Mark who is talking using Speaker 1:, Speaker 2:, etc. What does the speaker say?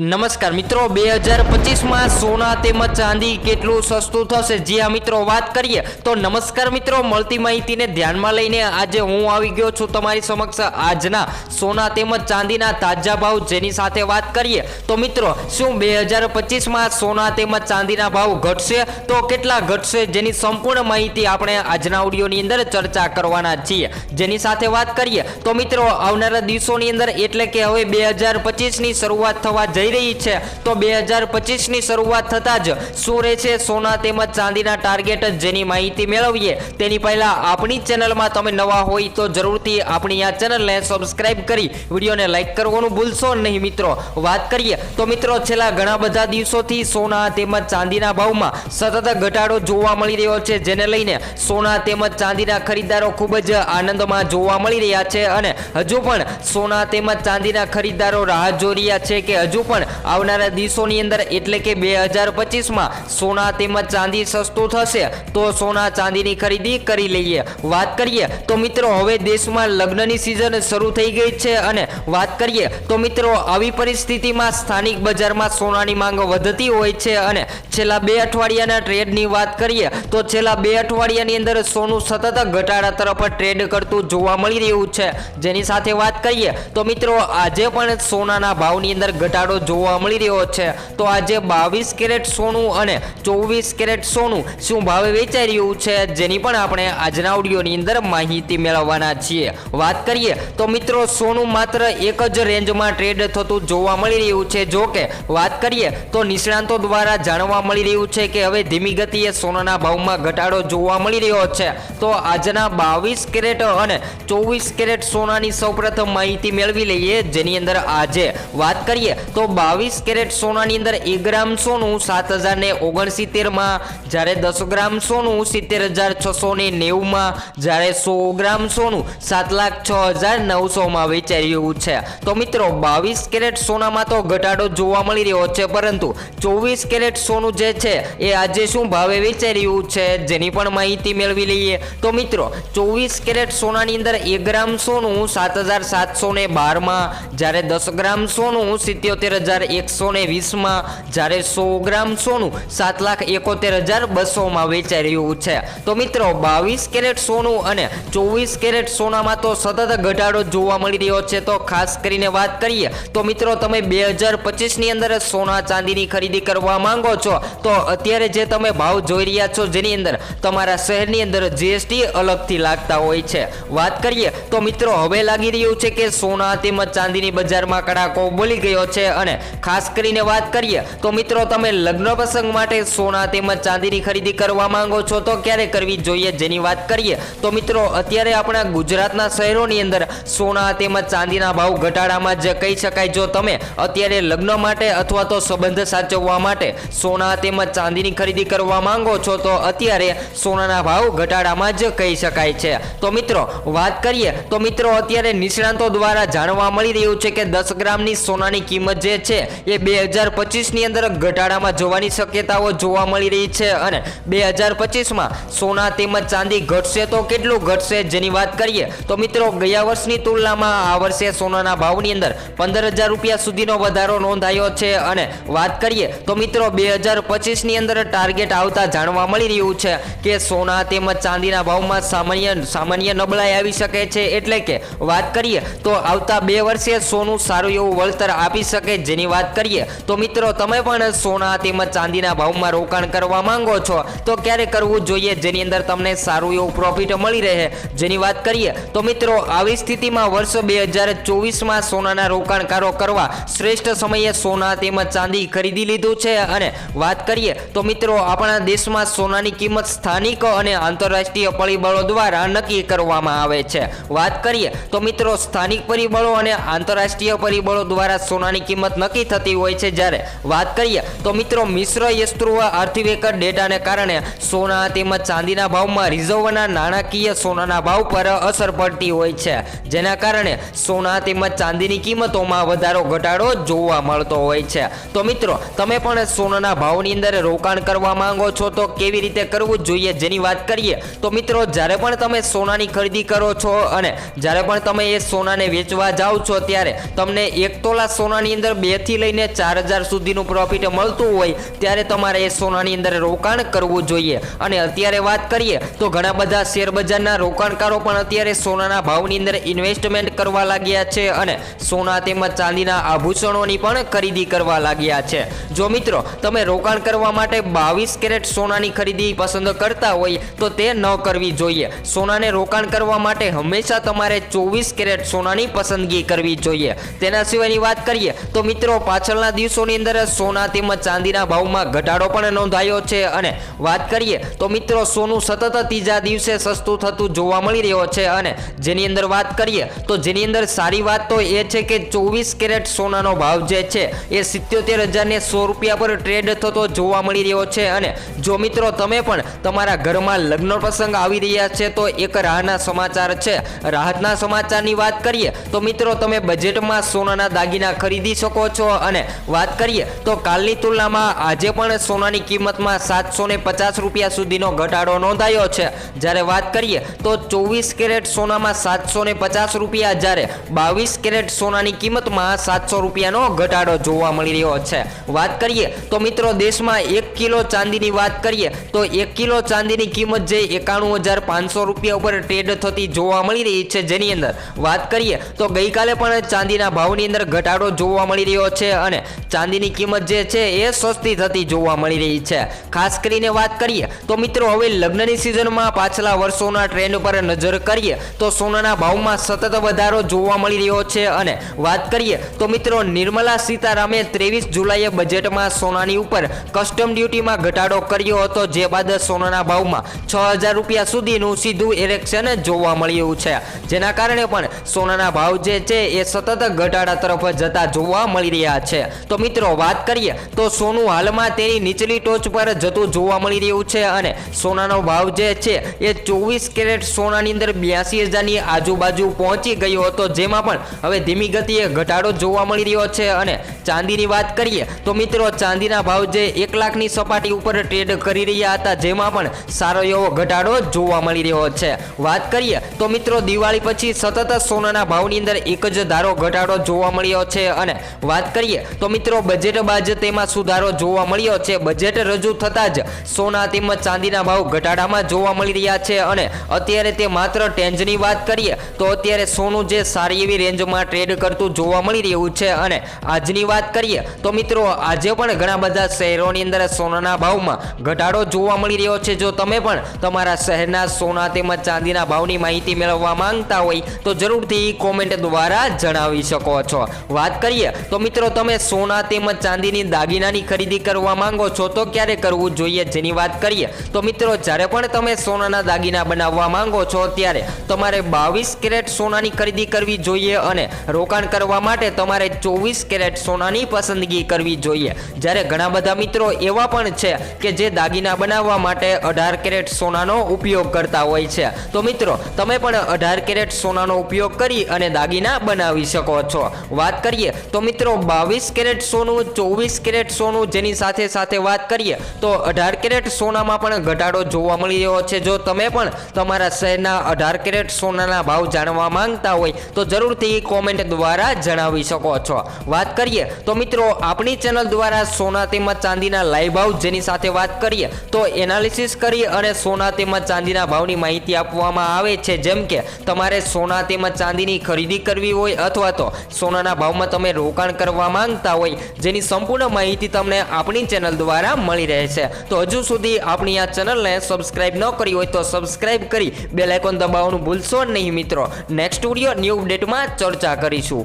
Speaker 1: નમસ્કાર મિત્રો, બે હજાર પચીસમાં સોના તેમજ ચાંદી કેટલું સસ્તું થશે? જે આ મિત્રો, વાત કરીએ તો નમસ્કાર મિત્રો, મળતી માહિતીને ધ્યાનમાં લઈને આજે હું આવી ગયો છું તમારી સમક્ષ આજના સોના તેમજ ચાંદીના તાજા ભાવ જેની સાથે વાત કરીએ તો મિત્રો, શું બે હજાર પચીસમાં સોના તેમજ ચાંદીના ભાવ ઘટશે? તો કેટલા ઘટશે જેની સંપૂર્ણ માહિતી આપણે આજના ઓડિયોની અંદર ચર્ચા કરવાના છીએ. જેની સાથે વાત કરીએ તો મિત્રો, આવનારા દિવસોની અંદર એટલે કે હવે બે હજાર પચીસની શરૂઆત થવા જઈ રહી છે. તો બે હજાર પચીસની શરૂઆત થતાં જ શું રહેશે સોના તેમજ ચાંદીના ટાર્ગેટ જેની માહિતી મેળવીએ. તેની પહેલા આપણી ચેનલમાં તમે નવા હોય તો જરૂરથી આપણી આ ચેનલને સબસ્ક્રાઇબ કરી વિડીયોને લાઇક કરવાનું ભૂલશો નહીં મિત્રો. વાત કરીએ તો મિત્રો છેલ્લા ઘણા બધા દિવસોથી સોના તેમજ ચાંદીના ભાવમાં સતત ઘટાડો જોવા મળી રહ્યો છે, જેને લઈને સોના તેમજ ચાંદીના ખરીદદારો ખૂબ જ આનંદમાં જોવા મળી રહ્યા છે અને હજુ પણ સોના તેમજ ચાંદીના ખરીદદારો રાહ જોઈ રહ્યા છે કે હજુ પણ આવનારા દિવસોની અંદર એટલે કે બે હજાર પચીસમાં સોના તેમજ ચાંદી સસ્તું થશે, તો સોના ચાંદીની ખરીદી કરી લઈએ. વાત કરીએ તો મિત્રો હવે દેશમાં લગ્નની સિઝન શરૂ થઈ ગઈ છે અને વાત કરીએ તો મિત્રો આવી પરિસ્થિતિમાં સ્થાનિક બજારમાં સોનાની માંગ વધતી હોય છે અને છેલ્લા બે અઠવાડિયાના ટ્રેડની વાત કરીએ તો છેલ્લા બે અઠવાડિયાની અંદર સોનું સતત ઘટાડા તરફ ટ્રેડ કરતું જોવા મળી રહ્યું છે. જેની સાથે વાત કરીએ તો મિત્રો આજે પણ સોનાના ભાવની અંદર ઘટાડો જોવા મળી રહ્યો છે. તો આજે બાવીસ કેરેટ સોનું અને ચોવીસ કેરેટ સોનું શું ભાવે વેચાઈ રહ્યું છે જેની પણ આપણે આજના ઓડિયોની અંદર માહિતી મેળવવાના છીએ. વાત કરીએ તો મિત્રો, સોનું માત્ર એક જ રેન્જમાં ટ્રેડ થતું જોવા મળી રહ્યું છે. જો કે વાત કરીએ તો નિષ્ણાંતો દ્વારા જાણવા મળી રહ્યું છે કે હવે ધીમી ગતિએ સોનાના ભાવમાં ઘટાડો જોવા મળી રહ્યો છે. તો આજના બાવીસ કેરેટ અને ચોવીસ કેરેટ સોનાની સૌપ્રથમ માહિતી મેળવી લઈએ જેની અંદર આજે વાત કરીએ તો બાવીસ કેરેટ સોનાની અંદર એક ગ્રામ સોનું, સાત હજાર ને ઓગણસિત્તેરમાં જ્યારે દસ ગ્રામ સોનું, સિત્તેર હજાર છસો ને નેવુંમાં જ્યારે સો ગ્રામ સોનું, સાત લાખ છ હજાર નવસોમાં વેચાઈ રહ્યું છે. તો મિત્રો, બાવીસ કેરેટ સોનામાં તો ઘટાડો જોવા મળી રહ્યો છે, પરંતુ ચોવીસ કેરેટ સોનું જે છે, એ આજે શું ભાવે વેચાઈ રહ્યું છે, જેની પણ માહિતી મેળવી લઈએ. તો મિત્રો, ચોવીસ કેરેટ સોનાની અંદર એક ગ્રામ સોનું, સાત હજાર સાતસો ને બારમાં જ્યારે દસ ગ્રામ સોનું, સિત્યોતેર હજાર એકસો ને વીસમાં જ્યારે સો ગ્રામ સોનું સાત લાખ એકોતેર હજાર બસોમાં વેચાઈ રહ્યું છે. તો મિત્રો, બાવીસ કેરેટ સોનું અને ચોવીસ કેરેટ સોનામાં તો સતત ઘટાડો જોવા મળી રહ્યો છે. તો ખાસ કરીને વાત કરીએ, તો મિત્રો, તમે બે હજાર પચીસની અંદર સોના ચાંદીની ખરીદી કરવા માંગો છો, તો અત્યારે જે તમે ભાવ જોઈ રહ્યા છો જેની અંદર તમારા શહેરની અંદર જીએસટી અલગથી લાગતા હોય છે. વાત કરીએ તો મિત્રો, હવે લાગી રહ્યું છે કે સોના તેમજ ચાંદીની બજારમાં કડાકો બોલી ગયો છે અને ખાસ કરીને વાત કરીએ તો મિત્રો, તમે લગ્ન પ્રસંગ માટે સોના તેમજ ચાંદીની ખરીદી કરવા માંગો છો, તો ક્યારે કરવી જોઈએ જેની વાત કરીએ? તો મિત્રો, અત્યારે આપણા ગુજરાતના શહેરોની અંદર સોના તેમજ ચાંદીના ભાવ ઘટાડામાં જ કહી શકાય. જો તમે અત્યારે લગ્ન માટે અથવા તો સંબંધ સાચવવા માટે સોના તેમજ ચાંદીની ખરીદી કરવા માંગો છો, તો અત્યારે સોનાના ભાવ ઘટાડામાં જ કહી શકાય છે. તો મિત્રો, વાત કરીએ તો મિત્રો, અત્યારે નિષ્ણાંતો દ્વારા જાણવા મળી રહ્યું છે કે દસ ગ્રામની સોનાની કિંમત જે છે, એ બે હજાર પચીસની અંદર ઘટાડામાં જોવાની શક્યતાઓ જોવા મળી રહી છે અને બે હજાર પચીસમાં સોના તેમજ ચાંદી ઘટશે તો કેટલું ઘટશે જેની વાત કરીએ, તો મિત્રો, ગયા વર્ષની તુલનામાં આ વર્ષે સોનાના ભાવની અંદર પંદર હજાર રૂપિયા સુધીનો વધારો નોંધાયો છે અને વાત કરીએ, તો મિત્રો, બે હજાર પચીસની અંદર ટાર્ગેટ આવતા જાણવા મળી રહ્યું છે કે સોના તેમજ ચાંદીના ભાવમાં સામાન્ય સામાન્ય નબળાઈ આવી શકે છે એટલે કે વાત કરીએ તો આવતા બે વર્ષે સોનું સારું એવું વળતર આપી શકે જેની વાત કરીએ તો મિત્રો તમે પણ સોના તેમજ ચાંદીના ભાવમાં રોકાણ કરવા માંગો છો તો ક્યારે કરવું જોઈએ જેની અંદર તમને સારું એવું પ્રોફિટ મળી રહે? જેની વાત કરીએ તો મિત્રો આવી સ્થિતિમાં વર્ષ બે હજાર ચોવીસમાં સોનાના રોકાણકારો કરવા શ્રેષ્ઠ સમયે સોના તેમજ ચાંદી ખરીદી લીધું છે. અને વાત કરીએ તો મિત્રો આપણા દેશમાં સોનાની કિંમત સ્થાનિક અને આંતરરાષ્ટ્રીય પરિબળો દ્વારા નક્કી કરવામાં આવે છે. વાત કરીએ તો મિત્રો સ્થાનિક પરિબળો અને આંતરરાષ્ટ્રીય પરિબળો દ્વારા સોનાની કિંમત નક્કી થતી હોય છે જ્યારે વાત કરીએ તો મિત્રો મિશ્ર યસ્ત્રુવ આર્થિક ડેટાને કારણે સોના તેમજ ચાંદીના ભાવમાં રિઝર્વના નાણાકીય સોનાના ભાવ પર અસર પડતી હોય છે. જેના કારણે સોના તેમજ ચાંદીની કિંમતોમાં વધારો, ઘટાડો જોવા મળતો હોય છે. તો મિત્રો, તમે પણ સોનાના ભાવની અંદર રોકાણ કરવા માંગો છો તો કેવી રીતે કરવું જોઈએ જેની વાત કરીએ? તો મિત્રો, જ્યારે પણ તમે સોનાની ખરીદી કરો છો અને જ્યારે પણ તમે એ સોનાને વેચવા જાઓ છો ત્યારે તમને એક તોલા સોનાની અંદર બેથી લઈને ચાર હજાર સુધીનું પ્રોફિટ મળતું હોય ત્યારે તમારે એ સોનાની અંદર રોકાણ કરવું જોઈએ. અને અત્યારે વાત કરીએ તો ઘણા બધા શેરબજારના રોકાણકારો પણ અત્યારે સોનાના ભાવની અંદર ઇન્વેસ્ટમેન્ટ કરવા લાગ્યા છે અને સોના તેમજ ચાંદીના આભૂષણોની પણ ખરીદી કરવા લાગ્યા છે. જો મિત્રો, તમે રોકાણ કરવા માટે બાવીસ કેરેટ સોનાની ખરીદી પસંદ કરતા હોય તો તે ન કરવી જોઈએ. સોનાને રોકાણ કરવા માટે હંમેશા તમારે ચોવીસ કેરેટ સોનાની પસંદગી કરવી જોઈએ. તેના સિવાયની વાત કરીએ, તો મિત્રો પાછળના દિવસોની અંદર સોના તેમજ ચાંદીના ભાવમાં ઘટાડો પણ નોંધાયો છે. અને વાત કરીએ, તો મિત્રો સોનું સતત ત્રીજા દિવસે સસ્તું થતું જોવા મળી રહ્યો છે. અને જેની અંદર વાત કરીએ, તો જેની અંદર સારી વાત તો એ છે કે ચોવીસ કેરેટ સોનાનો ભાવ જે છે, એ સિત્યોતેર હજારને સો રૂપિયા પર ટ્રેડ થતો જોવા મળી રહ્યો છે. અને જો મિત્રો તમે પણ તમારા ઘરમાં લગ્ન પ્રસંગ આવી રહ્યા છે, તો એક રાહના સમાચાર છે. રાહતના સમાચારની વાત કરીએ તો મિત્રો તમે બજેટમાં સોનાના દાગીના ખરીદી શકો છો અને વાત કરીએ તો કાલની તુલનામાં આજે પણ સોનાની કિંમતમાં સાતસો પચાસ રૂપિયા સુધીનો ઘટાડો નોંધાયો છે. જ્યારે વાત કરીએ તો ચોવીસ કેરેટ સોનામાં સાતસો પચાસ રૂપિયા, જ્યારે બાવીસ કેરેટ સોનાની કિંમતમાં સાતસો રૂપિયાનો ઘટાડો જોવા મળી રહ્યો છે. વાત કરીએ તો મિત્રો દેશમાં એક કિલો ચાંદીની વાત કરીએ તો એક કિલો ચાંદીની કિંમત જે એકાણું હજાર પાંચસો રૂપિયા ઉપર ટ્રેડ થતી જોવા મળી રહી છે જેની અંદર વાત કરીએ તો ગઈકાલે પણ ચાંદીના ભાવની અંદર ઘટાડો જોવા મળી રહ્યો છે અને ચાંદીની કિંમત જે છે એ સસ્તી થતી જોવા મળી રહી છે. ખાસ કરીને વાત કરીએ તો મિત્રો હવે લગ્નની સિઝનમાં પાછલા વર્ષોના ટ્રેન્ડ પર નજર કરીએ તો સોનાના ભાવમાં સતત વધારો જોવા મળી રહ્યો છે અને વાત કરીએ તો મિત્રો નિર્મલા સીતારામે ત્રેવીસ જુલાઈએ બજેટમાં સોનાની ઉપર કસ્ટમ ડ્યુટીમાં ઘટાડો કર્યો હતો, જે બાદ સોનાના ભાવમાં છ હજાર રૂપિયા સુધીનું સીધું ઇરેક્શન જોવા મળ્યું છે. જેના કારણે પણ સોનાના ભાવ જે છે એ સતત ઘટાડા તરફ જતા જોવા મળી રહ્યા છે. તો મિત્રો, વાત કરીએ તો સોનું હાલમાં તેની નીચલી ટોચ પર જતું જોવા મળી રહ્યું છે અને સોનાનો ભાવ જે છે એ ચોવીસ કેરેટ સોનાની અંદર બ્યાસી હજારની આજુબાજુ પહોંચી ગયો હતો. જેમાં પણ હવે ધીમી ગતિએ ઘટાડો જોવા મળી રહ્યો છે અને ચાંદીની વાત કરીએ તો મિત્રો, ચાંદીના ભાવ જે એક લાખની સપાટી ઉપર ટ્રેડ કરી રહ્યા હતા, જેમાં પણ સારો એવો ઘટાડો જોવા મળી રહ્યો છે. વાત કરીએ તો મિત્રો દિવાળી પછી સતત સોનાના ભાવની અંદર એક જ ધારો ઘટાડો જોવા મળ્યો છે. અને વાત કરીએ તો મિત્રો બજેટ બાદ તેમાં સુધારો જોવા મળ્યો છે. બજેટ રજૂ થતાં જ સોના તેમજ ચાંદીના ભાવ ઘટાડામાં જોવા મળી રહ્યા છે. અને અત્યારે તે માત્ર ટેન્જની વાત કરીએ તો અત્યારે સોનું જે સારી એવી રેન્જમાં ટ્રેડ કરતું જોવા મળી રહ્યું છે. અને આજની વાત કરીએ તો મિત્રો આજે પણ ઘણા બધા શહેરોની અંદર સોનાના ભાવમાં ઘટાડો જોવા મળી રહ્યો છે. જો તમે પણ તમારા શહેરના સોના તેમજ ચાંદીના ભાવની માહિતી મેળવવા માંગતા હોય તો જરૂરથી કોમેન્ટ દ્વારા જણાવી શકો છો. વાત કરીએ તો મિત્રો તમે સોના તેમજ ચાંદીની દાગીનાની ખરીદી કરવા માંગો છો તો ક્યારે કરવું જોઈએ જેની વાત કરીએ તો મિત્રો જ્યારે પણ તમે સોનાના દાગીના બનાવવા માંગો છો ત્યારે તમારે બાવીસ કેરેટ સોનાની ખરીદી કરવી જોઈએ અને રોકાણ કરવા માટે તમારે ચોવીસ કેરેટ સોનાની પસંદગી કરવી જોઈએ. જ્યારે ઘણા બધા મિત્રો એવા પણ છે કે જે દાગીના બનાવવા માટે અઢાર કેરેટ સોનાનો ઉપયોગ કરતા હોય છે. તો મિત્રો તમે પણ અઢાર કેરેટ સોનાનો ઉપયોગ કરી અને દાગીના બનાવી શકો છો. વાત કરીએ તો મિત્રો બાવીસ કેરેટ સોનું, ચોવીસ કેરેટ સોનું જેની સાથે સાથે વાત કરીએ તો અઢાર કેરેટ સોનામાં પણ ઘટાડો જોવા મળી રહ્યો છે. જો તમે પણ તમારા શહેરના અઢાર કેરેટ સોનાના ભાવ જાણવા માંગતા હોય તો જરૂરથી કોમેન્ટ દ્વારા જણાવી શકો છો. વાત કરીએ તો મિત્રો આપણી ચેનલ દ્વારા સોના તેમજ ચાંદીના લાઈવ ભાવ જેની સાથે વાત કરીએ તો એનાલિસિસ કરી અને સોના તેમજ ચાંદીના ભાવની માહિતી આપવામાં આવે છે. જેમ કે તમારે સોના તેમજ ચાંદીની ખરીદી કરવી હોય અથવા તો સોનાના ભાવમાં તમે રોકાણ કરવા માંગતા હોય, જેની સંપૂર્ણ માહિતી તમને આપણી ચેનલ દ્વારા મળી રહે છે. તો હજુ સુધી આપણી આ ચેનલને સબસ્ક્રાઈબ ન કરી હોય તો સબસ્ક્રાઈબ કરી બેલાઇકોન દબાવવાનું ભૂલશો નહીં મિત્રો. નેક્સ્ટ વીડિયો ન્યૂ અપડેટમાં ચર્ચા કરીશું.